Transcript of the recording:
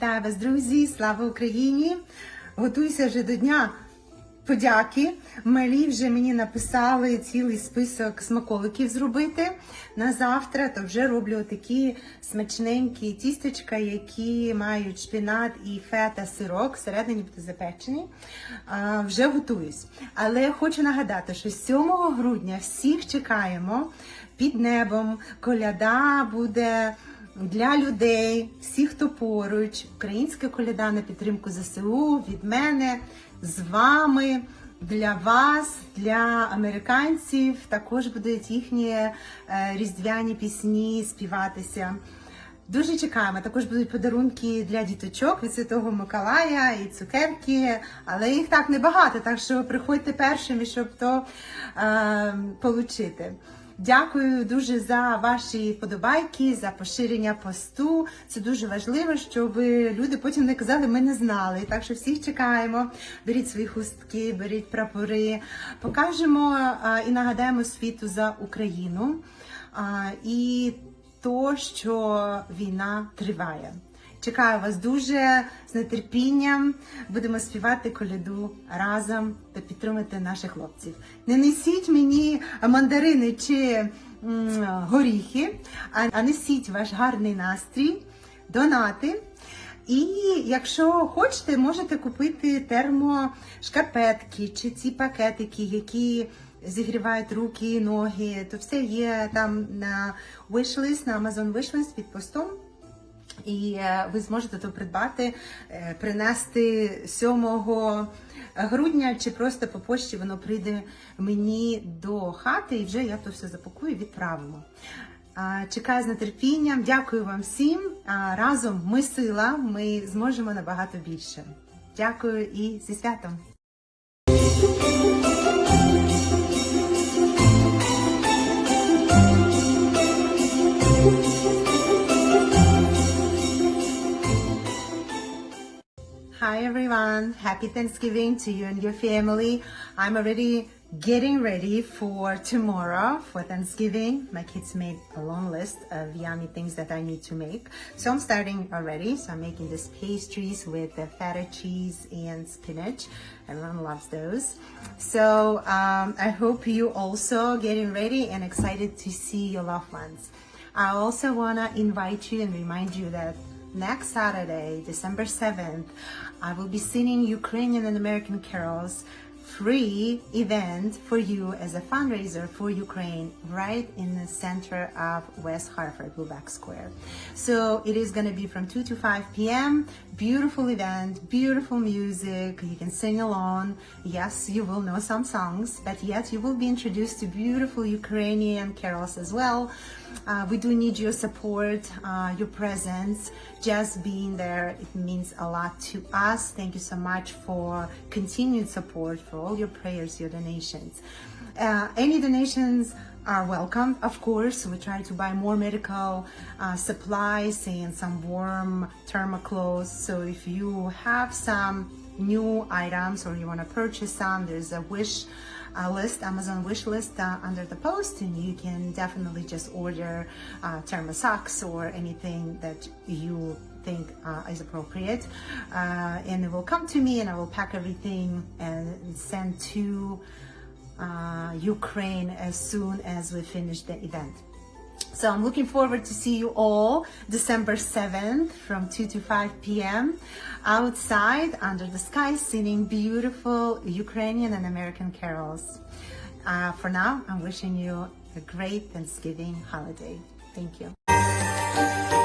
Вітаю вас, друзі! Слава Україні! Готуюся вже до дня подяки. Малі вже мені написали цілий список смаколиків зробити на завтра. То вже роблю такі смачненькі тістечка, які мають шпінат і фета сирок, всередині буде запечені. А, вже готуюсь. Але хочу нагадати, що 7 грудня всіх чекаємо під небом. Коляда буде для людей, всіх, хто поруч, українська коляда на підтримку ЗСУ від мене з вами. Для вас, для американців, також будуть їхні е, різдвяні пісні співатися. Дуже чекаємо. Також будуть подарунки для діточок від Святого Миколая і цукерки, але їх так небагато, так що приходьте першими, щоб то е, получити. Дякую дуже за ваші вподобайки, за поширення посту. Це дуже важливо, щоб люди потім не казали, ми не знали. Так що всіх чекаємо. Беріть свої хустки, беріть прапори, покажемо і нагадаємо світу за Україну і то, що війна триває. Чекаю вас дуже з нетерпінням. Будемо співати коляду разом та підтримати наших хлопців. Не несіть мені мандарини чи горіхи, а несіть ваш гарний настрій, донати. І якщо хочете, можете купити термошкарпетки чи ці пакетики, які зігрівають руки, ноги. То все є там на wishlist, на Amazon wishlist під постом. І е, ви зможете то придбати, е, принести 7 грудня чи просто по почті воно прийде мені до хати, і вже я то все запакую і відправимо. Чекаю з нетерпінням. Дякую вам всім. Разом ми сила, ми зможемо набагато більше. Дякую і зі святом! Hi everyone, happy Thanksgiving to you and your family. I'm already getting ready for tomorrow for Thanksgiving. My kids made a long list of yummy things that I need to make. So I'm starting already. So I'm making these pastries with the feta cheese and spinach. Everyone loves those. So um, I hope you also getting ready and excited to see your loved ones. I also want to invite you and remind you that next Saturday, December 7th, I will be singing Ukrainian and American carols free event for you as a fundraiser for Ukraine right in the center of West Hartford, Lubac Square. So it is going to be from 2 to 5 p.m. Beautiful event, beautiful music. You can sing along. Yes, you will know some songs, but yet you will be introduced to beautiful Ukrainian carols as well. Uh, we do need your support, uh, your presence. Just being there, it means a lot to us. Thank you so much for continued support, for all your prayers, your donations. Uh, any donations are welcome, of course. We try to buy more medical uh, supplies and some warm thermoclothes. So if you have some new items or you want to purchase some, there's a wish uh, list, Amazon wish list uh, under the post, and you can definitely just order uh, thermo socks or anything that you think uh, is appropriate. Uh, and it will come to me, and I will pack everything and send to uh, Ukraine as soon as we finish the event. So I'm looking forward to see you all December 7th from 2 to 5 p.m. outside under the sky singing beautiful Ukrainian and American carols. Uh, for now, I'm wishing you a great Thanksgiving holiday. Thank you.